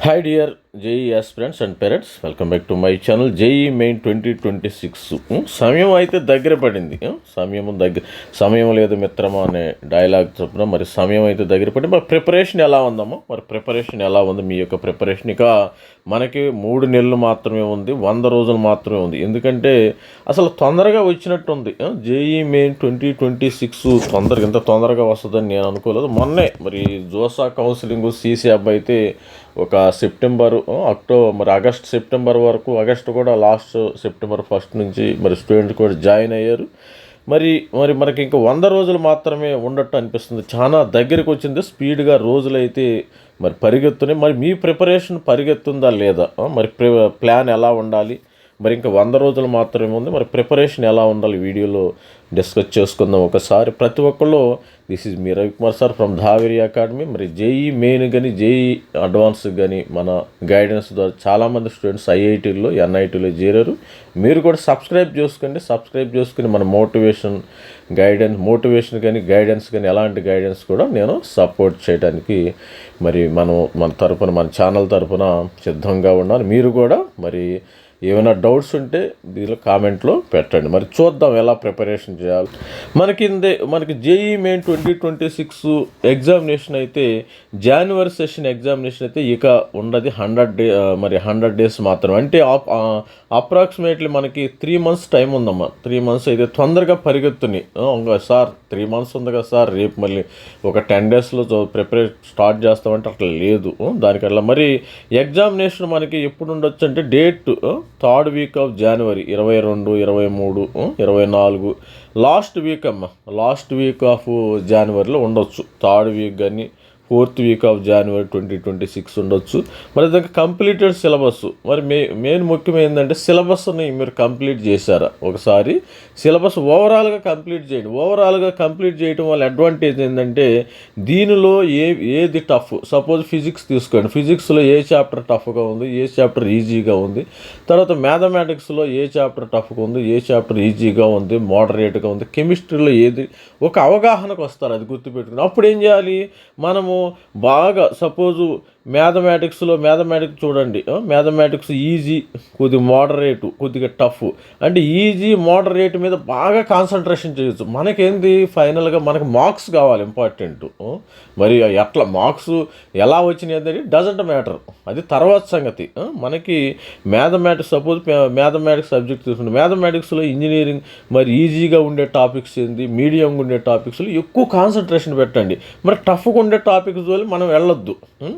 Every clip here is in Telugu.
Hi dear JEE aspirants and parents welcome back to my channel JEE main twenty twenty six. సమయం అయితే దగ్గర పడింది. సమయం దగ్గర సమయం లేదు మిత్రమా అనే డైలాగ్ చొప్పున మరి సమయం అయితే దగ్గర పడింది. మరి ప్రిపరేషన్ ఎలా ఉందమ్మా? మరి ప్రిపరేషన్ ఎలా ఉంది? మీ యొక్క ప్రిపరేషన్ ఇక మనకి మూడు నెలలు మాత్రమే ఉంది వంద రోజులు మాత్రమే ఉంది. ఎందుకంటే అసలు తొందరగా వచ్చినట్టుంది. JEE main twenty twenty six తొందరగా ఇంత తొందరగా వస్తుందని నేను అనుకోలేదు. మొన్నే మరి జోసా కౌన్సిలింగ్ సీసీ అబ్బాయి అయితే ఒక సెప్టెంబరు అక్టోబర్ మరి ఆగస్ట్ సెప్టెంబర్ వరకు ఆగస్ట్ కూడా లాస్ట్ సెప్టెంబర్ ఫస్ట్ నుంచి మరి స్టూడెంట్ కూడా జాయిన్ అయ్యారు. మరి మరి మనకి ఇంకా వంద రోజులు మాత్రమే ఉండట్టు అనిపిస్తుంది. చాలా దగ్గరికి వచ్చింది. స్పీడ్గా రోజులైతే మరి పరిగెత్తున్నాయి మరి మీ ప్రిపరేషన్ పరిగెత్తుందా లేదా? మరి ప్రి ప్లాన్ ఎలా ఉండాలి? మరి ఇంకా వంద రోజులు మాత్రమే ఉంది. మరి ప్రిపరేషన్ ఎలా ఉండాలి? వీడియోలో డిస్కస్ చేసుకుందాం. ఒకసారి ప్రతి ఒక్కళ్ళు this is me Ravikumar sir from Dhaveri academy మరి జేఈ మెయిన్ కానీ జేఈ అడ్వాన్స్ కానీ మన గైడెన్స్ ద్వారా చాలామంది స్టూడెంట్స్ ఐఐటీలో ఎన్ఐటీలో చేరారు. మీరు కూడా సబ్స్క్రైబ్ చేసుకోండి. సబ్స్క్రైబ్ చేసుకుని మన మోటివేషన్ గైడెన్స్ మోటివేషన్ కానీ గైడెన్స్ కానీ ఎలాంటి గైడెన్స్ కూడా నేను సపోర్ట్ చేయడానికి మరి మనం మన తరపున మన ఛానల్ తరపున సిద్ధంగా ఉన్నాను మీరు కూడా మరి ఏమైనా డౌట్స్ ఉంటే దీనిలో కామెంట్లో పెట్టండి. మరి చూద్దాం ఎలా ప్రిపరేషన్ చేయాలి. మనకి ఇందే మనకి JEE main twenty twenty six examination అయితే జనవరి సెషన్ ఎగ్జామినేషన్ అయితే ఇక ఉండదు. హండ్రెడ్ డే మరి హండ్రెడ్ డేస్ మాత్రం అంటే అప్రాక్సిమేట్లీ మనకి త్రీ మంత్స్ టైం ఉందమ్మా. త్రీ మంత్స్ అయితే తొందరగా పరిగెత్తున్నాయి ఇంకా సార్ త్రీ మంత్స్ ఉంది కదా సార్ రేపు మళ్ళీ ఒక టెన్ డేస్లో ప్రిపేర్ స్టార్ట్ చేస్తామంటే అట్లా లేదు. ఆ, దానికల్లా. మరి ఎగ్జామినేషన్ మనకి ఎప్పుడు ఉండొచ్చు అంటే date third week of January ఇరవై రెండు ఇరవై మూడు ఇరవై నాలుగు. లాస్ట్ వీక్ అమ్మ లాస్ట్ వీక్ ఆఫ్ జనవరిలో ఉండొచ్చు. థర్డ్ వీక్ కానీ fourth week of January twenty twenty six ఉండొచ్చు. మరి దానికి కంప్లీటెడ్ సిలబస్ మరి మే మెయిన్ ముఖ్యం ఏంటంటే సిలబస్ని మీరు కంప్లీట్ చేశారా? ఒకసారి సిలబస్ ఓవరాల్గా కంప్లీట్ చేయండి. ఓవరాల్గా కంప్లీట్ చేయడం వల్ల అడ్వాంటేజ్ ఏంటంటే దీనిలో ఏ ఏది టఫ్ సపోజ్ ఫిజిక్స్ తీసుకోండి. ఫిజిక్స్లో ఏ చాప్టర్ టఫ్గా ఉంది ఏ చాప్టర్ ఈజీగా ఉంది. తర్వాత మ్యాథమెటిక్స్లో ఏ చాప్టర్ టఫ్గా ఉంది ఏ చాప్టర్ ఈజీగా ఉంది మోడరేట్గా ఉంది కెమిస్ట్రీలో ఏది ఒక అవగాహనకు వస్తారు అది గుర్తుపెట్టుకుని. అప్పుడు ఏం చేయాలి? మనము బాగా సపోజు మ్యాథమెటిక్స్లో మ్యాథమెటిక్స్ చూడండి. మ్యాథమెటిక్స్ ఈజీ కొద్ది మోడరేటు కొద్దిగా టఫ్. అంటే ఈజీ మోడరేట్ మీద బాగా కాన్సన్ట్రేషన్ చేయొచ్చు. మనకేంది? ఫైనల్గా మనకు మార్క్స్ కావాలి ఇంపార్టెంట్. మరి ఎట్లా మార్క్స్ ఎలా వచ్చినాయి అనేది డజంట్ మ్యాటర్. అది తర్వాత సంగతి. మనకి మ్యాథమెటిక్స్ సపోజ్ మ్యాథమెటిక్స్ సబ్జెక్ట్ తీసుకుంటే మ్యాథమెటిక్స్లో ఇంజనీరింగ్ మరి ఈజీగా ఉండే టాపిక్స్ ఏంది? మీడియంగా ఉండే టాపిక్స్లో ఎక్కువ కాన్సన్ట్రేషన్ పెట్టండి. మరి టఫ్గా ఉండే టాపిక్స్ వల్ల మనం వెళ్ళొద్దు.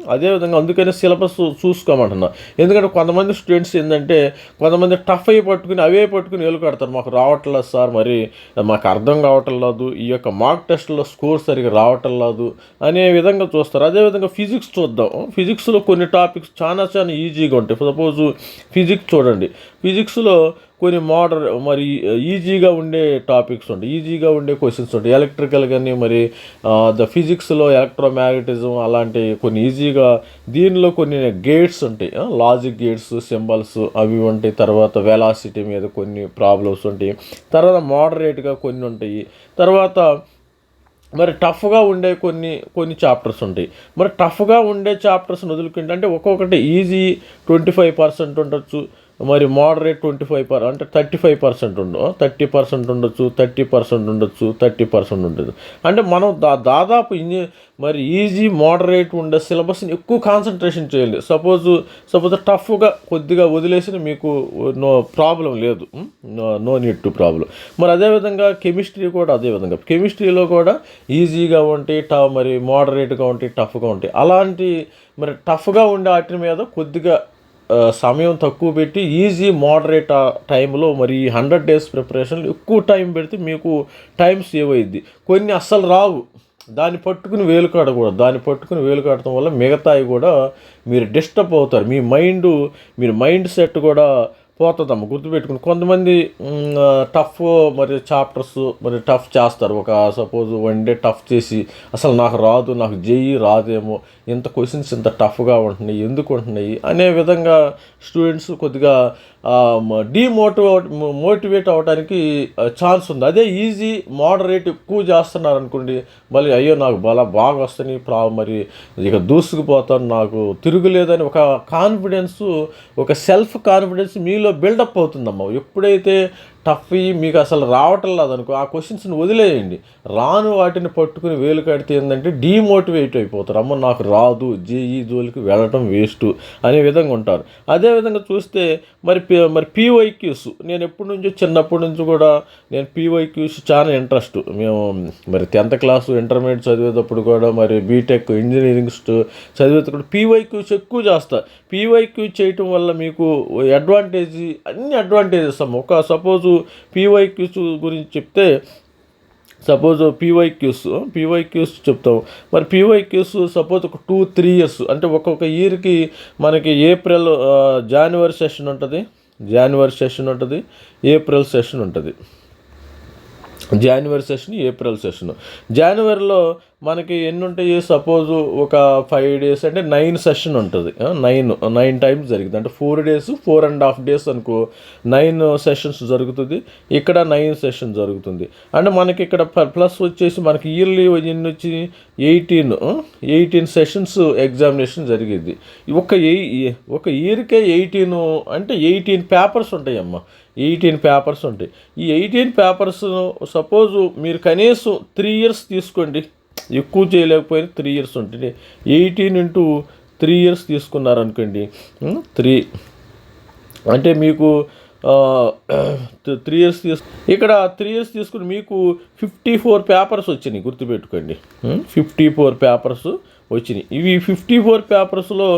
అదేవిధంగా అందుకనే సిలబస్ చూసుకోమంటున్నా. ఎందుకంటే కొంతమంది స్టూడెంట్స్ ఏంటంటే కొంతమంది టఫ్ అయ్యి పట్టుకుని అవే పట్టుకుని వేలు కడతారు. మాకు రావట్లేదు సార్ మరి మాకు అర్థం కావటం లేదు ఈ యొక్క మార్క్ టెస్ట్లో స్కోర్ సరిగ్గా రావటం లేదు అనే విధంగా చూస్తారు. అదేవిధంగా ఫిజిక్స్ చూద్దాం. ఫిజిక్స్లో కొన్ని టాపిక్స్ చాలా చాలా ఈజీగా ఉంటాయి. సపోజ్ ఫిజిక్స్ చూడండి. ఫిజిక్స్లో కొన్ని మోడర్ మరి ఈజీగా ఉండే టాపిక్స్ ఉంటాయి ఈజీగా ఉండే క్వశ్చన్స్ ఉంటాయి ఎలక్ట్రికల్ కానీ మరి ద ఫిజిక్స్లో ఎలక్ట్రోమ్యాగ్నటిజం అలాంటి కొన్ని ఈజీగా దీనిలో కొన్ని గేట్స్ ఉంటాయి. లాజిక్ గేట్స్ సింబల్స్ అవి ఉంటాయి. తర్వాత వెలాసిటీ మీద కొన్ని ప్రాబ్లమ్స్ ఉంటాయి. తర్వాత మోడరేట్గా కొన్ని ఉంటాయి. తర్వాత మరి టఫ్గా ఉండే కొన్ని కొన్ని చాప్టర్స్ ఉంటాయి. మరి టఫ్గా ఉండే చాప్టర్స్ని వదులుకుంటే అంటే ఒక్కొక్కటి ఈజీ ట్వంటీ ఫైవ్ పర్సెంట్ ఉండొచ్చు. మరి మోడరేట్ ట్వంటీ ఫైవ్ పర్ అంటే థర్టీ ఫైవ్ పర్సెంట్ ఉండవు థర్టీ పర్సెంట్ ఉండొచ్చు థర్టీ పర్సెంట్ ఉండొచ్చు థర్టీ పర్సెంట్ ఉండదు. అంటే మనం దా దాదాపు ఇంజ మరి ఈజీ మోడరేట్ ఉండే సిలబస్ని ఎక్కువ కాన్సన్ట్రేషన్ చేయాలి సపోజ్ సపోజ్ టఫ్గా కొద్దిగా వదిలేసిన మీకు నో ప్రాబ్లం లేదు. నో నీడ్ టు ప్రాబ్లం మరి అదేవిధంగా కెమిస్ట్రీ కూడా అదేవిధంగా కెమిస్ట్రీలో కూడా ఈజీగా ఉంటాయి ట మరి మోడరేట్గా ఉంటాయి టఫ్గా ఉంటాయి అలాంటి మరి టఫ్గా ఉండే వాటి మీద కొద్దిగా సమయం తక్కువ పెట్టి ఈజీ మోడరేట్ టైంలో మరి హండ్రెడ్ డేస్ ప్రిపరేషన్ ఎక్కువ టైం పెడితే మీకు టైం సేవ్ అయ్యిద్ది కొన్ని అస్సలు రావు. దాన్ని పట్టుకుని వేలు కాడకూడదు. దాన్ని పట్టుకుని వేలు కాడటం వల్ల మిగతాయి కూడా మీరు డిస్టర్బ్ అవుతారు. మీ మైండ్ మీరు మైండ్ సెట్ కూడా పోతుందమ్మ గుర్తుపెట్టుకుని. కొంతమంది టఫ్ మరి చాప్టర్స్ మరి టఫ్ చేస్తారు. ఒక సపోజ్ వన్ డే టఫ్ చేసి అసలు నాకు రాదు నాకు జేఈ రాదేమో ఇంత క్వశ్చన్స్ ఇంత టఫ్గా ఉంటున్నాయి ఎందుకు ఉంటున్నాయి అనే విధంగా స్టూడెంట్స్ కొద్దిగా డీమోటివేట్ మోటివేట్ అవ్వడానికి ఛాన్స్ ఉంది. అదే ఈజీ మోడరేట్ ఎక్కువ చేస్తున్నారు అనుకోండి మళ్ళీ అయ్యో నాకు బలా బాగా వస్తాయి ప్రా మరి ఇక దూసుకుపోతాను నాకు తిరుగులేదని ఒక కాన్ఫిడెన్స్ ఒక సెల్ఫ్ కాన్ఫిడెన్స్ మీలో బిల్డప్ అవుతుందమ్మా. ఎప్పుడైతే టఫ్ మీకు అసలు రావటం లేదనుకో ఆ క్వశ్చన్స్ని వదిలేయండి. రాను వాటిని పట్టుకుని వేలు కడితే ఏంటంటే డీమోటివేట్ అయిపోతారు. అమ్మ నాకు రాదు జేఈ జోలికి వెళ్ళటం వేస్ట్ అనే విధంగా ఉంటారు. అదేవిధంగా చూస్తే మరి మరి పీవైక్యూస్ నేను ఎప్పటి నుంచో చిన్నప్పటి నుంచి కూడా నేను పీవైక్యూస్ చాలా ఇంట్రెస్ట్ మేము మరి టెన్త్ క్లాస్ ఇంటర్మీడియట్ చదివేటప్పుడు కూడా మరి బీటెక్ ఇంజనీరింగ్ స్టూ చదివేటప్పుడు పీవైక్యూస్ ఎక్కువ చేస్తా. పీవైక్యూ చేయటం వల్ల మీకు అడ్వాంటేజ్ అన్ని అడ్వాంటేజెస్ అమ్మ. ఒక సపోజు పీవైక్యూస్ గురించి చెప్తే సపోజ్ పీవైక్యూస్ పీవైక్యూస్ చెప్తాం. మరి పీవైక్యూస్ సపోజ్ ఒక టూ త్రీ ఇయర్స్ అంటే ఒక్కొక్క ఇయర్కి మనకి ఏప్రిల్ జనవరి సెషన్ ఉంటుంది. జనవరి సెషన్ ఉంటుంది. ఏప్రిల్ సెషన్ ఉంటుంది. జనవరి సెషన్ ఏప్రిల్ సెషన్ జనవరిలో మనకి ఎన్ని ఉంటాయి సపోజ్ ఒక ఫైవ్ డేస్ అంటే నైన్ సెషన్ ఉంటుంది. నైన్ నైన్ టైమ్స్ జరిగింది. అంటే four days four and half days అనుకో నైన్ సెషన్స్ జరుగుతుంది. ఇక్కడ నైన్ సెషన్ జరుగుతుంది. అంటే మనకి ఇక్కడ ప్లస్ వచ్చేసి మనకి ఇయర్లీ ఎన్ని వచ్చి? ఎయిటీన్ ఎయిటీన్ సెషన్స్ ఎగ్జామినేషన్ జరిగింది. ఒక ఎయి ఒక ఇయర్కే ఎయిటీన్ అంటే ఎయిటీన్ పేపర్స్ ఉంటాయమ్మా. ఎయిటీన్ పేపర్స్ ఉంటాయి. ఈ ఎయిటీన్ పేపర్స్ సపోజ్ మీరు కనీసం త్రీ ఇయర్స్ తీసుకోండి. ఎక్కువ చేయలేకపోయినా త్రీ ఇయర్స్ ఉంటుంది. ఎయిటీన్ ఇంటూ త్రీ ఇయర్స్ తీసుకున్నారనుకోండి త్రీ. అంటే మీకు త్రీ ఇయర్స్ తీసు ఇక్కడ త్రీ ఇయర్స్ తీసుకుని మీకు ఫిఫ్టీ ఫోర్ పేపర్స్ వచ్చినాయి గుర్తుపెట్టుకోండి. ఫిఫ్టీ ఫోర్ పేపర్స్ వచ్చినాయి. ఇవి ఫిఫ్టీ ఫోర్ పేపర్స్లో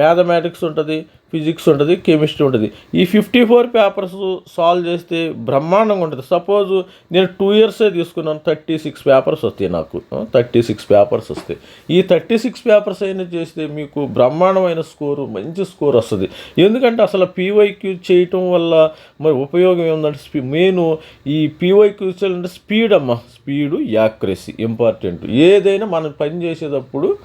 మ్యాథమెటిక్స్ ఉంటుంది ఫిజిక్స్ ఉంటుంది కెమిస్ట్రీ ఉంటుంది. ఈ ఫిఫ్టీ ఫోర్ పేపర్స్ సాల్వ్ చేస్తే బ్రహ్మాండంగా ఉంటుంది. సపోజ్ నేను టూ ఇయర్సే తీసుకున్నాను థర్టీ సిక్స్ పేపర్స్ వస్తాయి నాకు. థర్టీ సిక్స్ పేపర్స్ వస్తాయి. ఈ థర్టీ సిక్స్ పేపర్స్ అయినా చేస్తే మీకు బ్రహ్మాండమైన స్కోరు మంచి స్కోర్ వస్తుంది. ఎందుకంటే అసలు పీవైక్యూ చేయటం వల్ల మరి ఉపయోగం ఏంటంటే స్పీ మెయిన్ ఈ పీవైక్యూ చేయాలంటే స్పీడ్ అమ్మ. Speed accuracy important. ఏదైనా మనం పని చేసేటప్పుడు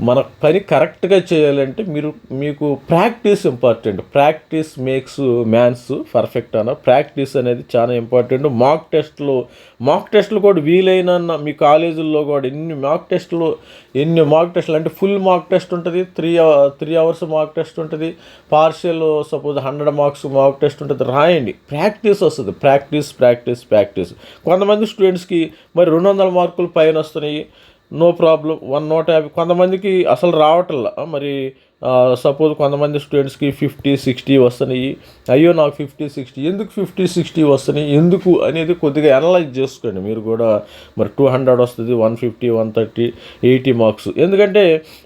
మన పని కరెక్ట్గా చేయాలంటే మీరు మీకు practice important. Practice makes mans perfect అన్న. ప్రాక్టీస్ అనేది చాలా ఇంపార్టెంట్. మాక్ టెస్ట్లు మాక్ టెస్ట్లు కూడా వీలైన మీ కాలేజీల్లో కూడా ఎన్ని మాక్ టెస్ట్లు ఎన్ని మాక్ టెస్ట్లు అంటే ఫుల్ మాక్ టెస్ట్ ఉంటుంది. Three three hours mock test ఉంటుంది. Partial suppose hundred marks mock test ఉంటుంది. రాయండి. ప్రాక్టీస్ వస్తుంది. Practice practice practice. కొంతమంది స్టూడెంట్స్కి మరి రెండు వందల మార్కులు పైన వస్తున్నాయి. నో ప్రాబ్లం వన్ నూట యాభై. కొంతమందికి అసలు రావటంలా. మరి సపోజ్ కొంతమంది స్టూడెంట్స్కి ఫిఫ్టీ సిక్స్టీ వస్తున్నాయి. అయ్యో నాకు ఫిఫ్టీ సిక్స్టీ ఎందుకు ఫిఫ్టీ సిక్స్టీ వస్తున్నాయి? ఎందుకు అనేది కొద్దిగా అనలైజ్ చేసుకోండి. మీరు కూడా మరి టూ హండ్రెడ్ వస్తుంది one fifty one thirty eighty marks ఎందుకంటే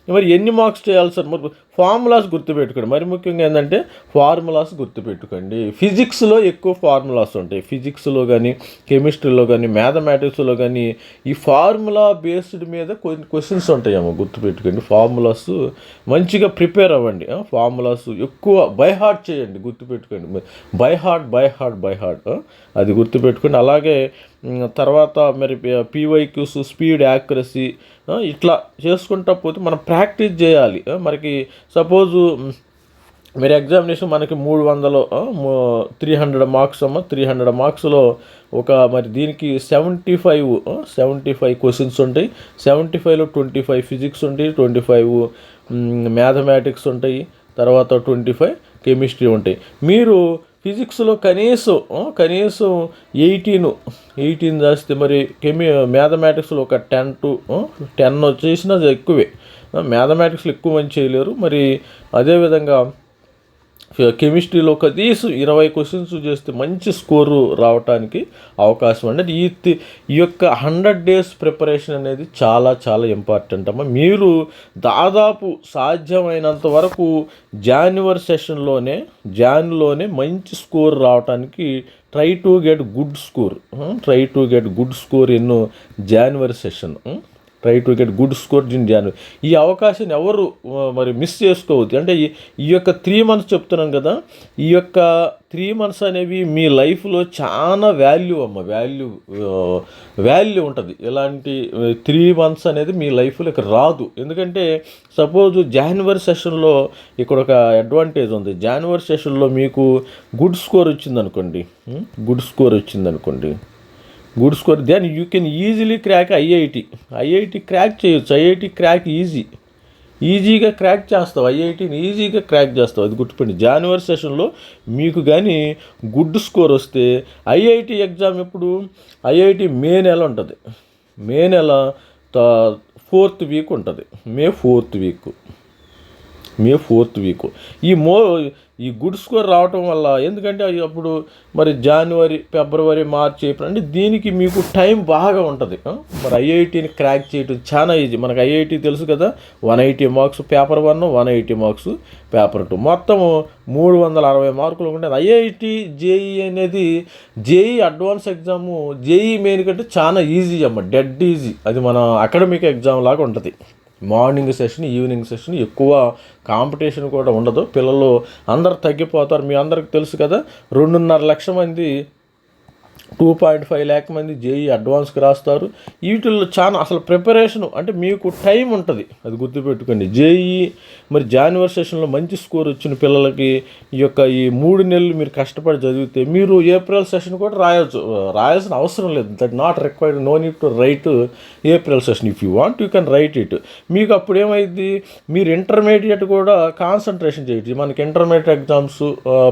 మరి ఎన్ని మార్క్స్ చేయాలి సార్ మరి ఫార్ములాస్ గుర్తుపెట్టుకోండి. మరి ముఖ్యంగా ఏంటంటే ఫార్ములాస్ గుర్తుపెట్టుకోండి. ఫిజిక్స్లో ఎక్కువ ఫార్ములాస్ ఉంటాయి. ఫిజిక్స్లో కానీ కెమిస్ట్రీలో కానీ మ్యాథమెటిక్స్లో కానీ ఈ ఫార్ములా బేస్డ్ మీద కొన్ని క్వశ్చన్స్ ఉంటాయేమో గుర్తుపెట్టుకోండి. ఫార్ములాస్ మంచిగా ప్రిపేర్ అవ్వండి. ఫార్ములాస్ ఎక్కువ బై హార్ట్ చేయండి గుర్తుపెట్టుకోండి. By heart by heart by heart. అది గుర్తుపెట్టుకోండి. అలాగే తర్వాత మరి పీవైక్యూస్ స్పీడ్ యాక్యురసీ ఇట్లా చేసుకుంటా పోతే మనం ప్రాక్టీస్ చేయాలి. మనకి సపోజు మీరు ఎగ్జామినేషన్ మనకి మూడు వందలు త్రీ హండ్రెడ్ మార్క్స్ అమ్మ. త్రీ హండ్రెడ్ మార్క్స్లో ఒక మరి దీనికి seventy five seventy five questions ఉంటాయి. సెవెంటీ ఫైవ్లో ట్వంటీ ఫైవ్ ఫిజిక్స్ ఉంటాయి ట్వంటీ ఫైవ్ మ్యాథమెటిక్స్ ఉంటాయి తర్వాత ట్వంటీ ఫైవ్ కెమిస్ట్రీ ఉంటాయి. మీరు ఫిజిక్స్లో కనీసం కనీసం ఎయిటీన్ ఎయిటీన్ రాస్తే మరి కెమి మ్యాథమెటిక్స్లో ఒక టెన్ టు టెన్ వచ్చేసినా అది ఎక్కువే మ్యాథమెటిక్స్లో ఎక్కువ మంది చేయలేరు. మరి అదేవిధంగా కెమిస్ట్రీలో కనీసం ఇరవై క్వశ్చన్స్ చేస్తే మంచి స్కోరు రావడానికి అవకాశం అంటే ఈ ఈ యొక్క హండ్రెడ్ డేస్ ప్రిపరేషన్ అనేది చాలా చాలా ఇంపార్టెంట్ అమ్మ. మీరు దాదాపు సాధ్యమైనంత వరకు జాన్యువరి సెషన్లోనే జాన్లోనే మంచి స్కోర్ రావడానికి try to get good score. Try to get good score in January session. Try to get good score in January ఈ అవకాశాన్ని ఎవరు మరి మిస్ చేసుకోవద్దు. అంటే ఈ ఈ యొక్క త్రీ మంత్స్ చెప్తున్నాను కదా ఈ యొక్క త్రీ మంత్స్ అనేవి మీ లైఫ్లో చాలా వాల్యూ అమ్మ వాల్యూ వాల్యూ ఉంటుంది. ఇలాంటి త్రీ మంత్స్ అనేది మీ లైఫ్లోకి రాదు. ఎందుకంటే సపోజ్ జనవరి సెషన్లో ఇక్కడ ఒక అడ్వాంటేజ్ ఉంది. జనవరి సెషన్లో మీకు గుడ్ స్కోర్ వచ్చిందనుకోండి గుడ్ స్కోర్ వచ్చిందనుకోండి good score. Then you can easily crack IIT IIT crack చేయొచ్చు. ఐఐటి క్రాక్ ఈజీ ఈజీగా క్రాక్ చేస్తావు. ఐఐటిని ఈజీగా క్రాక్ చేస్తావు. అది గుర్తుపెట్టి జనవరి సెషన్లో మీకు కానీ గుడ్ స్కోర్ వస్తే ఐఐటి ఎగ్జామ్ ఎప్పుడు? ఐఐటి మే నెల ఉంటుంది. మే నెల ఫోర్త్ వీక్ ఉంటుంది. May fourth week May fourth week. ఈ మో ఈ గుడ్ స్కోర్ రావటం వల్ల ఎందుకంటే అప్పుడు మరి జనవరి ఫిబ్రవరి మార్చి ఏప్రిల్ అంటే దీనికి మీకు టైం బాగా ఉంటుంది. మరి ఐఐటిని క్రాక్ చేయటం చాలా ఈజీ. మనకు ఐఐటి తెలుసు కదా one eighty marks paper one one eighty marks paper two. మొత్తం మూడు వందల అరవై మార్కులు ఉంటాయి ఐఐటి జేఈ అనేది JEE advance exam JEE main కంటే చాలా ఈజీ అమ్మ. Dead easy. అది మన అకాడమిక్ ఎగ్జామ్ లాగా ఉంటుంది. మార్నింగ్ సెషన్ ఈవినింగ్ సెషన్ ఎక్కువ కాంపిటీషన్ కూడా ఉండదు. పిల్లలు అందరు తగ్గిపోతారు. మీ అందరికి తెలుసు కదా రెండున్నర లక్ష మంది టూ పాయింట్ ఫైవ్ ల్యాక్ మంది జేఈ అడ్వాన్స్కి రాస్తారు. వీటిల్లో చాలా అసలు ప్రిపరేషన్ అంటే మీకు టైం ఉంటుంది. అది గుర్తుపెట్టుకోండి. జేఈ మరి జనవరి సెషన్లో మంచి స్కోర్ వచ్చిన పిల్లలకి ఈ యొక్క ఈ మూడు నెలలు మీరు కష్టపడి చదివితే మీరు ఏప్రిల్ సెషన్ కూడా రాయొచ్చు. రాయాల్సిన అవసరం లేదు. That not required no need to write April session if you want you can write it మీకు అప్పుడు ఏమైంది మీరు ఇంటర్మీడియట్ కూడా కాన్సన్ట్రేషన్ చేయొచ్చు. మనకి ఇంటర్మీడియట్ ఎగ్జామ్స్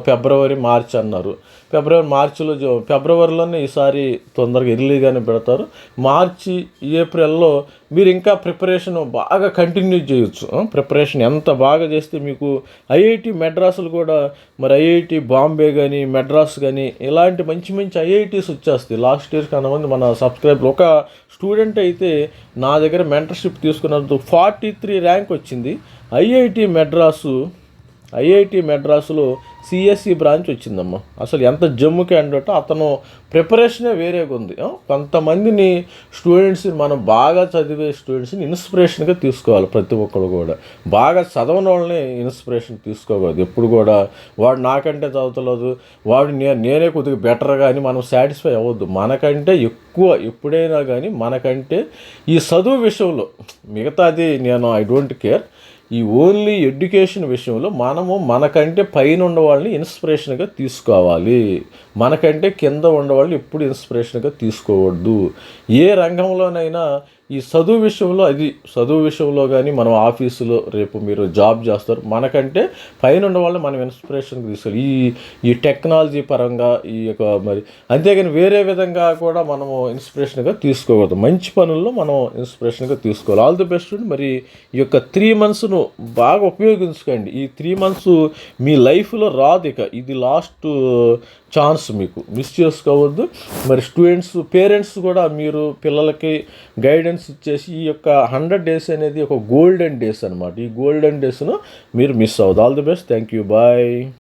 ఫిబ్రవరి మార్చ్ అన్నారు. ఫిబ్రవరి మార్చిలో ఫిబ్రవరిలోనే ఈసారి తొందరగా ఎర్లీగానే పెడతారు. మార్చి ఏప్రిల్లో మీరు ఇంకా ప్రిపరేషన్ బాగా కంటిన్యూ చేయొచ్చు. ప్రిపరేషన్ ఎంత బాగా చేస్తే మీకు ఐఐటి మెడ్రాసులు కూడా మరి ఐఐటి బాంబే కానీ మెడ్రాస్ కానీ ఇలాంటి మంచి మంచి ఐఐటీస్ వచ్చేస్తాయి. లాస్ట్ ఇయర్ కొంతమంది మన సబ్స్క్రైబర్ ఒక స్టూడెంట్ అయితే నా దగ్గర మెంటర్షిప్ తీసుకున్నందుకు ఫార్టీ త్రీ ర్యాంక్ వచ్చింది. ఐఐటి మెడ్రాసు ఐఐటి మెడ్రాసులో సిఎస్సి బ్రాంచ్ వచ్చిందమ్మా. అసలు ఎంత జమ్ముకి అండటో అతను ప్రిపరేషనే వేరేగా ఉంది. కొంతమందిని స్టూడెంట్స్ని మనం బాగా చదివే స్టూడెంట్స్ని ఇన్స్పిరేషన్గా తీసుకోవాలి ప్రతి ఒక్కరు కూడా. బాగా చదవని వాళ్ళని ఇన్స్పిరేషన్ తీసుకోకూడదు. ఎప్పుడు కూడా వాడు నాకంటే చదువుతలేదు వాడు నే నేనే కొద్దిగా బెటర్ కానీ మనం సాటిస్ఫై అవ్వద్దు. మనకంటే ఎక్కువ ఎప్పుడైనా కానీ మనకంటే ఈ చదువు విషయంలో మిగతాది నేను ఐ డోంట్ కేర్ ఈ ఓన్లీ ఎడ్యుకేషన్ విషయంలో మనము మనకంటే పైన వాళ్ళని ఇన్స్పిరేషన్గా తీసుకోవాలి. మనకంటే కింద ఉన్న వాళ్ళని ఎప్పుడు ఇన్స్పిరేషన్గా తీసుకోవద్దు. ఏ రంగంలోనైనా ఈ చదువు విషయంలో అది చదువు విషయంలో కానీ మనం ఆఫీసులో రేపు మీరు జాబ్ చేస్తారు. మనకంటే పైన ఉన్న వాళ్ళు మనం ఇన్స్పిరేషన్కి తీసుకోవాలి ఈ ఈ టెక్నాలజీ పరంగా ఈ యొక్క మరి అంతేగాని వేరే విధంగా కూడా మనము ఇన్స్పిరేషన్గా తీసుకోకూడదు. మంచి పనుల్లో మనం ఇన్స్పిరేషన్గా తీసుకోవాలి. ఆల్ ది బెస్ట్ మరి ఈ యొక్క త్రీ మంత్స్ను బాగా ఉపయోగించుకోండి. ఈ త్రీ మంత్స్ మీ లైఫ్లో రాదు ఇక. ఇది లాస్ట్ ఛాన్స్ మీకు. మిస్ చేసుకోవద్దు. మరి స్టూడెంట్స్ పేరెంట్స్ కూడా మీరు పిల్లలకి గైడెన్స్ ఇచ్చేసి ఈ యొక్క హండ్రెడ్ డేస్ అనేది ఒక గోల్డెన్ డేస్ అనమాట ఈ గోల్డెన్ డేస్ను మీరు మిస్ అవ్వదు all the best. Thank you. Bye.